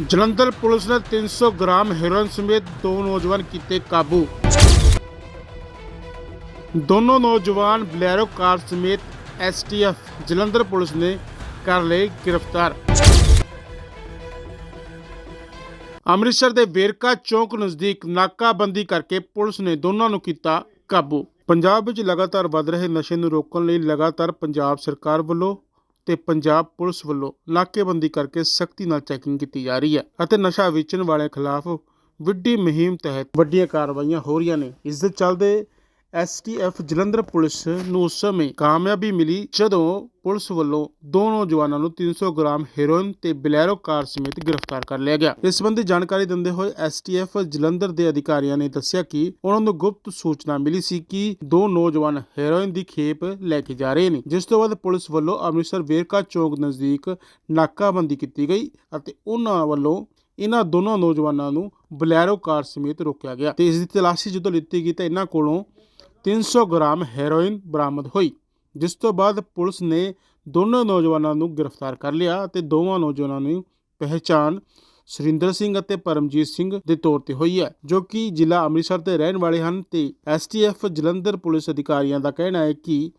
Jalandhar police ਨੇ 300 gram heroin ਸਮੇਤ ਦੋ ਨੌਜਵਾਨ ਕੀਤੇ ਕਾਬੂ। ਦੋਨੋਂ ਨੌਜਵਾਨ ਬਲੈਰੋ ਕਾਰ ਸਮੇਤ ਐਸਟੀਐਫ ਜਲੰਧਰ ਪੁਲਿਸ ਨੇ ਕਰ ਲਏ ਗ੍ਰਿਫਤਾਰ। ਅੰਮ੍ਰਿਤਸਰ ਦੇ ਵੇਰਕਾ ਚੌਕ ਨਜ਼ਦੀਕ ਨਾਕਾਬੰਦੀ ਕਰਕੇ ਪੁਲਿਸ ਨੇ ਦੋਨਾਂ ਨੂੰ ਕੀਤਾ ਕਾਬੂ। ਪੰਜਾਬ ਵਿੱਚ ਲਗਾਤਾਰ ਵੱਧ ਰਹੇ ਨਸ਼ੇ ਨੂੰ ਰੋਕਣ ਲਈ ਲਗਾਤਾਰ ਪੰਜਾਬ ਸਰਕਾਰ ਵੱਲੋਂ ਤੇ ਪੰਜਾਬ ਪੁਲਿਸ ਵੱਲੋਂ ਨਾਕੇਬੰਦੀ ਕਰਕੇ ਸਖਤੀ ਨਾਲ ਚੈਕਿੰਗ ਕੀਤੀ ਜਾ ਰਹੀ ਹੈ ਅਤੇ ਨਸ਼ਾ ਵੇਚਣ ਵਾਲਿਆਂ ਖਿਲਾਫ ਵਿੱਢੀ ਮੁਹਿੰਮ ਤਹਿਤ ਵੱਡੀਆਂ ਕਾਰਵਾਈਆਂ ਹੋ ਰਹੀਆਂ ਨੇ। ਇਸ ਦੇ ਚੱਲਦੇ ਐਸਟੀਐਫ ਜਲੰਧਰ ਪੁਲਿਸ ਨੂੰ ਉਸ ਸਮੇਂ ਕਾਮਯਾਬੀ ਮਿਲੀ ਜਦੋਂ ਪੁਲਿਸ ਵੱਲੋਂ ਦੋ ਨੌਜਵਾਨਾਂ ਨੂੰ 300 ਗ੍ਰਾਮ ਹੈਰੋਇਨ ਤੇ ਬਲੈਰੋ ਕਾਰ ਸਮੇਤ ਗ੍ਰਿਫਤਾਰ ਕਰ ਲਿਆ ਗਿਆ। ਇਸ ਸੰਬੰਧੀ ਜਾਣਕਾਰੀ ਦਿੰਦੇ ਹੋਏ ਐਸਟੀਐਫ ਜਲੰਧਰ ਦੇ ਅਧਿਕਾਰੀਆਂ ਨੇ ਦੱਸਿਆ ਕਿ ਉਹਨਾਂ ਨੂੰ ਗੁਪਤ ਸੂਚਨਾ ਮਿਲੀ ਸੀ ਕਿ ਦੋ ਨੌਜਵਾਨ ਹੈਰੋਇਨ ਦੀ ਖੇਪ ਲੈ ਕੇ ਜਾ ਰਹੇ ਨੇ, ਜਿਸ ਤੋਂ ਬਾਅਦ ਪੁਲਿਸ ਵੱਲੋਂ ਅੰਮ੍ਰਿਤਸਰ ਵੇਰਕਾ ਚੌਕ ਨਜ਼ਦੀਕ ਨਾਕਾਬੰਦੀ ਕੀਤੀ ਗਈ ਅਤੇ ਉਹਨਾਂ ਵੱਲੋਂ ਇਹਨਾਂ ਦੋਨੋਂ ਨੌਜਵਾਨਾਂ ਨੂੰ ਬਲੈਰੋ ਕਾਰ ਸਮੇਤ ਰੋਕਿਆ ਗਿਆ। ਤੇ ਇਸ ਦੀ ਤਲਾਸ਼ੀ ਜਦੋਂ ਲਿੱਤੀ ਗਈ ਤਾਂ ਇਹਨਾਂ ਕੋਲੋਂ 300 ਗ੍ਰਾਮ ਹੈਰੋਇਨ ਬਰਾਮਦ ਹੋਈ, ਜਿਸ ਤੋਂ ਬਾਅਦ ਪੁਲਿਸ ਨੇ ਦੋਨੋਂ ਨੌਜਵਾਨਾਂ ਨੂੰ ਗ੍ਰਿਫਤਾਰ ਕਰ ਲਿਆ ਅਤੇ ਦੋਵਾਂ ਨੌਜਵਾਨਾਂ ਦੀ ਪਹਿਚਾਣ ਸੁਰਿੰਦਰ ਸਿੰਘ ਅਤੇ ਪਰਮਜੀਤ ਸਿੰਘ ਦੇ ਤੌਰ ਤੇ ਹੋਈ ਹੈ, ਜੋ ਕਿ ਜ਼ਿਲ੍ਹਾ ਅੰਮ੍ਰਿਤਸਰ ਦੇ ਰਹਿਣ ਵਾਲੇ ਹਨ ਤੇ ਐਸਟੀਐਫ ਜਲੰਧਰ ਪੁਲਿਸ ਅਧਿਕਾਰੀਆਂ ਦਾ ਕਹਿਣਾ ਹੈ ਕਿ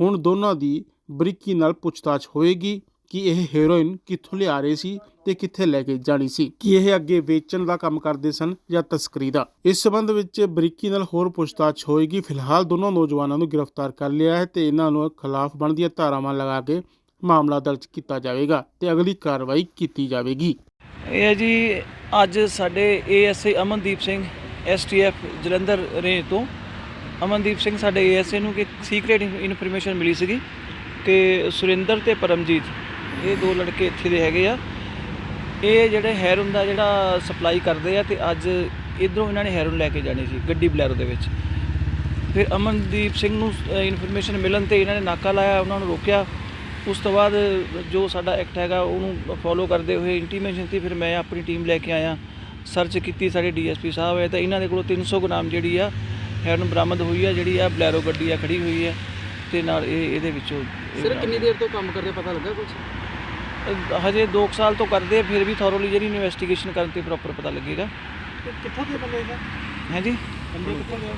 ਹੁਣ ਦੋਨਾਂ ਦੀ ਬਰੀਕੀ ਨਾਲ ਪੁੱਛਤਾਛ ਹੋਏਗੀ। ਕਿ ਇਹ ਹੈਰੋਇਨ ਕਿੱਥੋਂ ਲਿਆ ਰਹੇ ਸੀ ਤੇ ਕਿੱਥੇ ਲੈ ਕੇ ਜਾਣੀ ਸੀ? ਕਿ ਇਹ ਅੱਗੇ ਵੇਚਣ ਦਾ ਕੰਮ ਕਰਦੇ ਸਨ ਜਾਂ ਤਸਕਰੀ ਦਾ? ਇਸ ਸਬੰਧ ਵਿੱਚ ਬਰੀਕੀ ਨਾਲ ਹੋਰ ਪੁੱਛਤਾਛ ਹੋਏਗੀ। ਫਿਲਹਾਲ ਦੋਨੋਂ ਨੌਜਵਾਨਾਂ ਨੂੰ ਗ੍ਰਿਫਤਾਰ ਕਰ ਲਿਆ ਹੈ ਤੇ ਇਹਨਾਂ ਨੂੰ ਖਿਲਾਫ ਬਣਦੀਆਂ ਧਾਰਾਵਾਂ ਲਗਾ ਕੇ ਮਾਮਲਾ ਦਰਜ ਕੀਤਾ ਜਾਵੇਗਾ ਤੇ ਅਗਲੀ ਕਾਰਵਾਈ ਕੀਤੀ ਜਾਵੇਗੀ। ਇਹ ਹੈ ਜੀ, ਅੱਜ ਸਾਡੇ ਏਐਸਏ ਅਮਨਦੀਪ ਸਿੰਘ ਐਸਟੀਐਫ ਜਲੰਧਰ ਰੇ ਤੋਂ। ਅਮਨਦੀਪ ਸਿੰਘ, ਸਾਡੇ ਏਐਸਏ ਨੂੰ ਕਿ ਸੀਕ੍ਰੀਟ ਇਨਫੋਰਮੇਸ਼ਨ ਮਿਲੀ ਸੀਗੀ ਕਿ ਸੁਰਿੰਦਰ ਤੇ ਪਰਮਜੀਤ ਇਹ ਦੋ ਲੜਕੇ ਇੱਥੇ ਦੇ ਹੈਗੇ ਆ। ਇਹ ਜਿਹੜੇ ਹੈਰੋਨ ਦਾ ਜਿਹੜਾ ਸਪਲਾਈ ਕਰਦੇ ਆ ਤੇ ਅੱਜ ਇਧਰੋਂ ਇਹਨਾਂ ਨੇ ਹੈਰੋਨ ਲੈ ਕੇ ਜਾਣੀ ਸੀ ਗੱਡੀ ਬਲੈਰੋ ਦੇ ਵਿੱਚ। ਫਿਰ ਅਮਨਦੀਪ ਸਿੰਘ ਨੂੰ ਇਨਫੋਰਮੇਸ਼ਨ ਮਿਲਣ ਤੇ ਇਹਨਾਂ ਨੇ ਨਾਕਾ ਲਾਇਆ ਉਹਨਾਂ ਨੂੰ ਰੋਕਿਆ। ਉਸ ਤੋਂ ਬਾਅਦ ਜੋ ਸਾਡਾ ਐਕਟ ਹੈਗਾ ਉਹਨੂੰ ਫੋਲੋ ਕਰਦੇ ਹੋਏ ਇੰਟੀਮੇਸ਼ਨ ਸੀ ਫਿਰ ਮੈਂ ਆਪਣੀ ਟੀਮ ਲੈ ਕੇ ਆਇਆ। ਸਰਚ ਕੀਤੀ ਸਾਡੇ ਡੀਐਸਪੀ ਸਾਹਿਬ ਹੈ ਤਾਂ ਇਹਨਾਂ ਦੇ ਕੋਲੋਂ 300 ਗ੍ਰਾਮ ਜਿਹੜੀ ਆ ਹੈਰਨ ਬਰਾਮਦ ਹੋਈ ਆ ਜਿਹੜੀ ਆ ਬਲੈਰੋ ਗੱਡੀ ਆ ਖੜੀ ਹੋਈ ਆ ਤੇ ਨਾਲ ਇਹ ਇਹਦੇ ਵਿੱਚੋਂ ਸਰ ਕਿੰਨੀ ਦੇਰ ਤੋਂ ਕੰਮ ਕਰਦੇ ਪਤਾ ਲੱਗਾ ਕੁਝ ਹਜੇ 2 ਸਾਲ ਤੋਂ ਕਰਦੇ ਆ, ਫਿਰ ਵੀ ਥੋਰੋਲੀ ਜਿਹੜੀ ਇਨਵੈਸਟੀਗੇਸ਼ਨ ਕਰਨ ਤੇ ਪ੍ਰੋਪਰ ਪਤਾ ਲੱਗੇਗਾ। ਕਿੱਥੋਂ ਦੇ ਬੰਦੇ ਹੈ ਹੈ ਜੀ? ਬੰਦੇ ਕਿੱਥੋਂ ਦੇ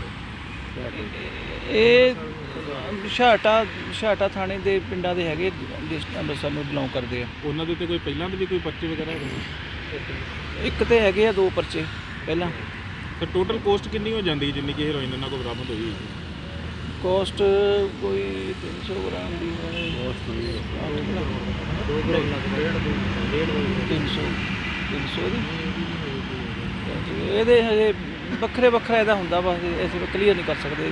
ਇਹ ਛਾਟਾ ਛਾਟਾ ਥਾਣੇ ਦੇ ਪਿੰਡਾਂ ਦੇ ਹੈਗੇ ਡਿਸਟ ਅੰਮ੍ਰਿਤਸਰ ਨੂੰ ਬਿਲੋਂਗ ਕਰਦੇ ਆ। ਉਹਨਾਂ ਦੇ ਉੱਤੇ ਕੋਈ ਪਹਿਲਾਂ ਦੇ ਵੀ ਕੋਈ ਪਰਚੇ ਵਗੈਰਾ ਹੈਗੇ? ਇੱਕ ਤੇ ਹੈਗੇ ਆ ਦੋ ਪਰਚੇ ਪਹਿਲਾਂ। ਤੇ ਟੋਟਲ ਕੋਸਟ ਕਿੰਨੀ ਹੋ ਜਾਂਦੀ ਹੈ ਜਿੰਨੀ ਕਿ ਹੈਰੋਇਨ ਇਹਨਾਂ ਕੋਲ ਬਰਾਮਦ ਹੋਈ? ਕੋਸਟ ਕੋਈ 300 ਗ੍ਰਾਮ ਦੀ ਹੈ 300 300 ਦੀ। ਇਹਦੇ ਹਜੇ ਵੱਖਰੇ ਵੱਖਰਾ ਇਹਦਾ ਹੁੰਦਾ ਵਾ ਇਹ ਅਸੀਂ ਕਲੀਅਰ ਨਹੀਂ ਕਰ ਸਕਦੇ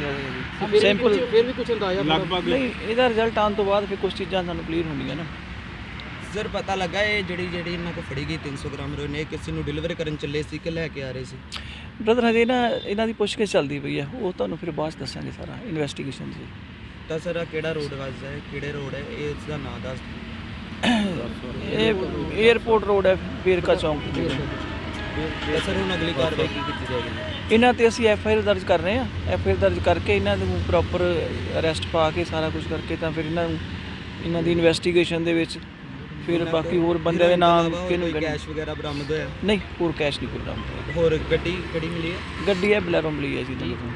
ਸੈਂਪਲ ਫਿਰ ਵੀ ਕੁਝ ਅੰਦਾਜ਼ਾ ਲਗਭਗ ਨਹੀਂ ਇਹਦਾ ਰਿਜ਼ਲਟ ਆਉਣ ਤੋਂ ਬਾਅਦ ਫਿਰ ਕੁਝ ਚੀਜ਼ਾਂ ਸਾਨੂੰ ਕਲੀਅਰ ਹੁੰਦੀਆਂ ਨਾ। ਸਰ ਪਤਾ ਲੱਗਾ ਇਹ ਜਿਹੜੀ ਜਿਹੜੀ ਇਹਨਾਂ ਕੋ ਫੜੀ ਗਈ 300 ਗ੍ਰਾਮ ਇਹ ਕਿਸੇ ਨੂੰ ਡਿਲੀਵਰ ਕਰਨ ਚੱਲੇ ਸੀ ਕਿ ਲੈ ਕੇ ਆ ਰਹੇ ਸੀ? ਬ੍ਰਦਰ ਹਜੇ ਨਾ ਇਹਨਾਂ ਦੀ ਪੁੱਛਗਿੱਛ ਚੱਲਦੀ ਪਈ ਹੈ ਉਹ ਤੁਹਾਨੂੰ ਫਿਰ ਬਾਅਦ 'ਚ ਦੱਸਾਂਗੇ ਸਾਰਾ ਇਨਵੈਸਟੀਗੇਸ਼ਨ ਜੀ ਤਾਂ ਸਰ ਆਹ ਕਿਹੜਾ ਰੋਡ ਵੱਜਦਾ ਹੈ? ਕਿਹੜੇ ਰੋਡ ਹੈ? ਇਹ ਇਸ ਦਾ ਨਾਮ ਦੱਸ ਇਹ 에어ਪੋਰਟ ਰੋਡ ਹੈ ਵੇਰਕਾ ਚੌਂਕ ਤੇ ਤਾਂ ਸਰ ਹੁਣ ਅਗਲੀ ਕਾਰਵਾਈ ਕੀ ਕੀਤੀ ਜਾਏਗੀ? ਇਹਨਾਂ ਤੇ ਅਸੀਂ ਐਫ ਆਈ ਆਰ ਦਰਜ ਕਰ ਰਹੇ ਹਾਂ। ਐਫ ਆਈ ਆਰ ਦਰਜ ਕਰਕੇ ਇਹਨਾਂ ਨੂੰ ਪ੍ਰੋਪਰ ਅਰੈਸਟ ਪਾ ਕੇ ਸਾਰਾ ਕੁਝ ਕਰਕੇ ਤਾਂ ਫਿਰ ਇਹਨਾਂ ਨੂੰ ਇਹਨਾਂ ਦੀ ਇਨਵੈਸਟੀਗੇਸ਼ਨ ਦੇ ਵਿੱਚ ਫਿਰ ਬਾਕੀ ਹੋਰ ਬੰਦਿਆਂ ਦੇ ਨਾਮ ਕਿਹਨੂੰ ਕਿਹਨੂੰ ਕੈਸ਼ ਵਗੈਰਾ ਬਰਾਮਦ ਹੋਇਆ? ਨਹੀਂ ਹੋਰ ਕੈਸ਼ ਨਹੀਂ ਕੋਈ ਬਰਾਮਦ ਹੋਇਆ। ਹੋਰ ਗੱਡੀ ਕਿਹੜੀ ਮਿਲੀ ਹੈ? ਗੱਡੀ ਹੈ ਬਲੈਰੋ ਮਿਲੀ ਹੈ ਜੀ ਕੋਲ